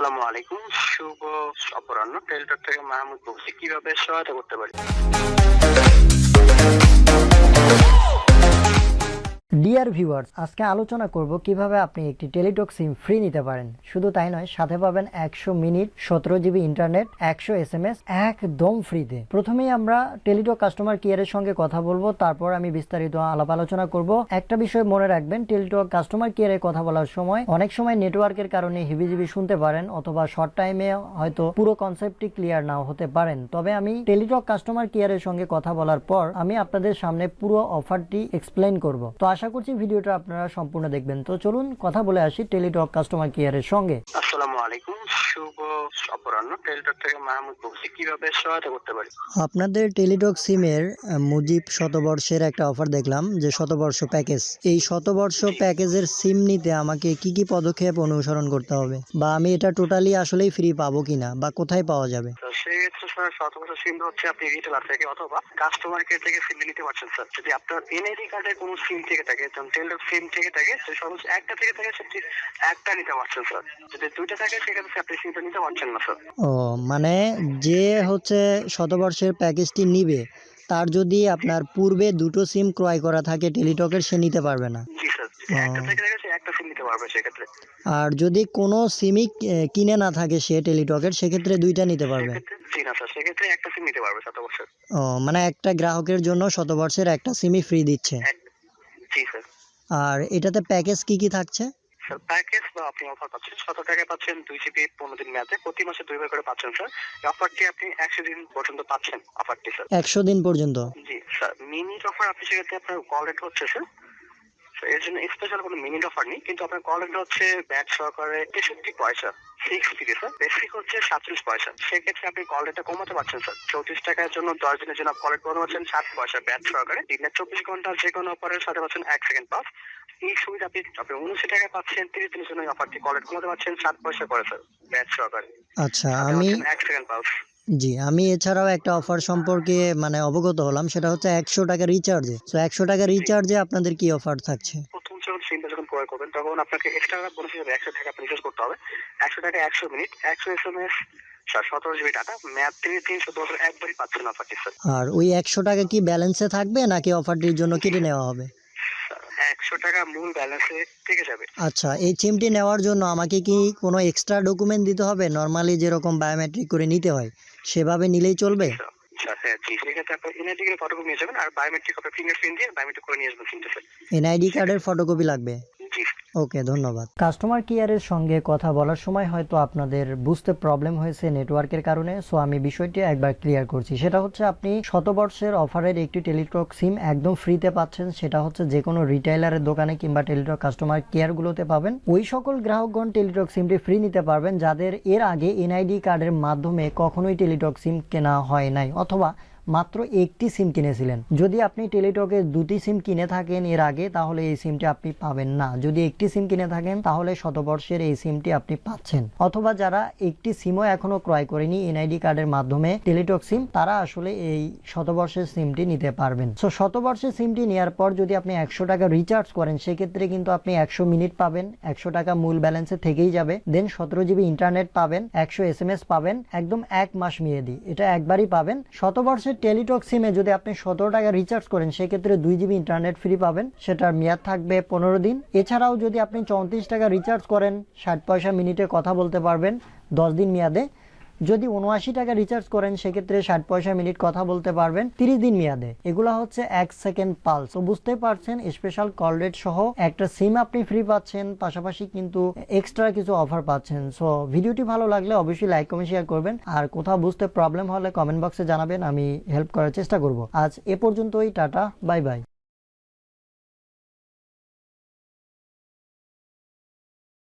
আসসালামু আলাইকুম। শুভ অপরাহ্ন। টেলটক থেকে মাহমুদ বলছি কীভাবে সহায়তা করতে পারি? ডিয়ার ভিউয়ার্স আজকে আলোচনা করব কীভাবে আপনি একটি টেলিটক সিম ফ্রি নিতে পারেন। শুধু তাই নয়, সাথে পাবেন একশো মিনিট সতেরো জিবি ইন্টারনেট একশো এস এম এস একদম ফ্রিতে প্রথমেই আমরা টেলিটক কাস্টমার কেয়ারের সঙ্গে কথা বলব, তারপর আমি বিস্তারিত আলাপ আলোচনা করব। একটা বিষয় মনে রাখবেন, টেলিটক কাস্টমার কেয়ারে কথা বলার সময় অনেক সময় নেটওয়ার্কের কারণে হিবিজিবি শুনতে পারেন, অথবা শর্ট টাইমে হয়তো পুরো কনসেপ্টটি ক্লিয়ার নাও হতে পারেন। তবে আমি টেলিটক কাস্টমার কেয়ারের সঙ্গে কথা বলার পর আমি আপনাদের সামনে পুরো অফারটি এক্সপ্লেন করব। তো আশা করছি, ভিডিওটা আপনারা সম্পূর্ণ দেখবেন। তো চলুন, কথা বলে আসি টেলিটক কাস্টমার কেয়ারের সঙ্গে। আসসালামু আলাইকুম। শুভ অপরাহ্ন। টেলটক থেকে মাহমুদ বলছি কীভাবে সহায়তা করতে পারি? আপনাদের টেলিটক সিমের মুজিব শতবর্ষের একটা অফার দেখলাম যে শতবর্ষ প্যাকেজ। এই শতবর্ষ প্যাকেজের সিম নিতে আমাকে কি কি পদক্ষেপ অনুসরণ করতে হবে? বা আমি এটা টোটালি আসলেই ফ্রি পাবো কিনা বা কোথায় পাওয়া যাবে? সেক্ষেত্রে স্যার শতবর্ষ সিম হচ্ছে আপনি রিটেলার থেকে অথবা কাস্টমার কেয়ার থেকে সিম নিতে পারছেন স্যার যদি আপনার এনআইডি কার্ডের কোনো সিম থেকে থাকে যেমন টেলটক সিম থেকে থাকে সে সর্বোচ্চ একটা থেকে থাকে সেটি একটা নিতে পারছেন স্যার যদি দুইটা থাকে সেক্ষেত্রে নিতে পারছেন না স্যার ও মানে যে হচ্ছে শতবর্ষের প্যাকেজটি নিবে তার যদি আপনার পূর্বে দুটো সিম ক্রয় করা থাকে টেলিটকের সে নিতে পারবে না। জি স্যার একটা থেকে থাকে একটা সিম নিতে পারবে সেক্ষেত্রে। আর যদি কোনো সিমই কিনে না থাকে সে টেলিটকের সেক্ষেত্রে দুইটা নিতে পারবে। জি না স্যার সেক্ষেত্রে একটা সিম নিতে পারবে শতবর্ষের। ও মানে একটা গ্রাহকের জন্য শতবর্ষের একটা সিমই ফ্রি দিচ্ছে। জি স্যার আর এটাতে প্যাকেজ কি কি থাকছে? প্যাকেজ বা আপনি অফার পাচ্ছেন শত টাকায় পাচ্ছেন দুই জিবি পনেরো দিন মেয়াদে। প্রতি মাসে দুইবার করে পাচ্ছেন স্যার এই অফারটি আপনি একশো দিন পর্যন্ত পাচ্ছেন অফারটি স্যার একশো দিন পর্যন্ত? জি স্যার মিনিট অফার আপনি সেক্ষেত্রে আপনার কল রেট হচ্ছে স্যার এর জন্য স্পেশাল কোনো মিনিট অফার নেই কিন্তু আপনার কল রেট হচ্ছে ব্যাট সহকারে তেষট্টি পয়সা। সিক্স জিবি স্যার বেসিক হচ্ছে সাতচল্লিশ পয়সা। সেক্ষেত্রে আপনি কল রেটটা কমাতে পারছেন স্যার চৌত্রিশ টাকার জন্য দশ দিনের জন্য কল রেট কমাতে পারছেন সাত পয়সা ব্যাট সহকারে। দিনের চব্বিশ ঘণ্টা যে কোনো অফারের সাথে পাচ্ছেন এক সেকেন্ড পাস এই সুবিধা আপনি আপনি উনআশি টাকায় পাচ্ছেন তিরিশ দিনের জন্য অফারটি কল রেট কমাতে পারছেন সাত পয়সা করে স্যার ব্যাট সহকারে। আচ্ছা আমি এক সেকেন্ড পাস জি আমি এছাড়াও একটা অফার সম্পর্কে মানে অবগত হলাম সেটা হচ্ছে একশো টাকা রিচার্জে তো একশো টাকা রিচার্জে আপনাদের কি অফার থাকছে? ক্রয় করবেন তখন আপনাকে এক্সট্রা বোনাস হিসেবে একশো টাকা আপনি করতে হবে। একশো টাকা একশো মিনিট একশো এস এম এস সতেরো জিবি তিরিশ দিন শুধু একবারই পাচ্ছেন অফারটি স্যার আর ওই একশো টাকা কি ব্যালেন্সে থাকবে নাকি অফারটির জন্য কেটে নেওয়া হবে? একশো টাকা মূল ব্যালেন্সে থেকে যাবে। আচ্ছা এই সিমটি নেওয়ার জন্য আমাকে কি কোনো এক্সট্রা ডকুমেন্ট দিতে হবে? নর্মালি যেরকম বায়োমেট্রিক করে নিতে হয় সেভাবে নিলেই চলবে? এনআইডি কার্ডের ফটোকপি লাগবে? ওকে, ধন্যবাদ। কাস্টমার কেয়ারের সঙ্গে কথা বলার সময় হয়তো আপনাদের বুঝতে প্রবলেম হয়েছে নেটওয়ার্কের কারণে, সো আমি বিষয়টি একবার ক্লিয়ার করছি। সেটা হচ্ছে আপনি শতবর্ষের অফারের একটি টেলিটক সিম একদম ফ্রিতে পাচ্ছেন, সেটা হচ্ছে যে কোনো রিটেইলারের দোকানে কিংবা টেলিটক কাস্টমার কেয়ারগুলোতে পাবেন। ওই সকল গ্রাহকগণ টেলিটক সিমটি ফ্রি নিতে পারবেন, যাদের এর আগে এনআইডি কার্ডের মাধ্যমে কখনোই টেলিটক সিম কেনা হয় নাই, অথবা মাত্র একটি সিম কিনেছিলেন। যদি আপনি টেলিটকে দুটি সিম কিনে থাকেন এর আগে, তাহলে এই সিমটি আপনি পাবেন না। যদি একটি সিম কিনে থাকেন, তাহলে শতবর্ষের এই সিমটি আপনি পাচ্ছেন। অথবা যারা একটি সিমও এখনও ক্রয় করেনি এনআইডি কার্ডের মাধ্যমে, টেলিটক সিম, তারা আসলে এই শতবর্ষের সিমটি নিতে পারবেন। সো, শতবর্ষের সিমটি নেওয়ার পর যদি আপনি একশো টাকা রিচার্জ করেন, সেক্ষেত্রে কিন্তু আপনি একশো মিনিট পাবেন, একশো টাকা মূল ব্যালেন্সে থেকেই যাবে। দেন সতেরো জিবি ইন্টারনেট পাবেন, একশো এস পাবেন, একদম এক মাস মেয়াদি। এটা একবারই পাবেন। শতবর্ষের টেলিটক সিমে যদি আপনি সতেরো টাকা রিচার্জ করেন, সেক্ষেত্রে দুই জিবি ইন্টারনেট ফ্রি পাবেন। সেটার মেয়াদ থাকবে পনেরো দিন। এছাড়াও যদি আপনি চৌত্রিশ টাকা রিচার্জ করেন, ষাট পয়সা মিনিটে কথা বলতে পারবেন, দশ দিন মেয়াদে। যদি উনআশি টাকা রিচার্জ করেন, সেক্ষেত্রে ষাট পয়সা মিনিট কথা বলতে পারবেন। তিরিশ দিন মেয়াদে। এগুলো হচ্ছে এক সেকেন্ড পালস তো বুঝতে পারছেন স্পেশাল কল রেট সহ একটা সিম আপনি ফ্রি পাচ্ছেন, পাশাপাশি কিন্তু এক্সট্রা কিছু অফার পাচ্ছেন। সো ভিডিওটি ভালো লাগলে অবশ্যই লাইক কমেন্ট শেয়ার করবেন। আর কোথাও বুঝতে প্রবলেম হলে কমেন্ট বক্সে জানাবেন, আমি হেল্প করার চেষ্টা করব। আজ এ পর্যন্তই, টাটা বাই বাই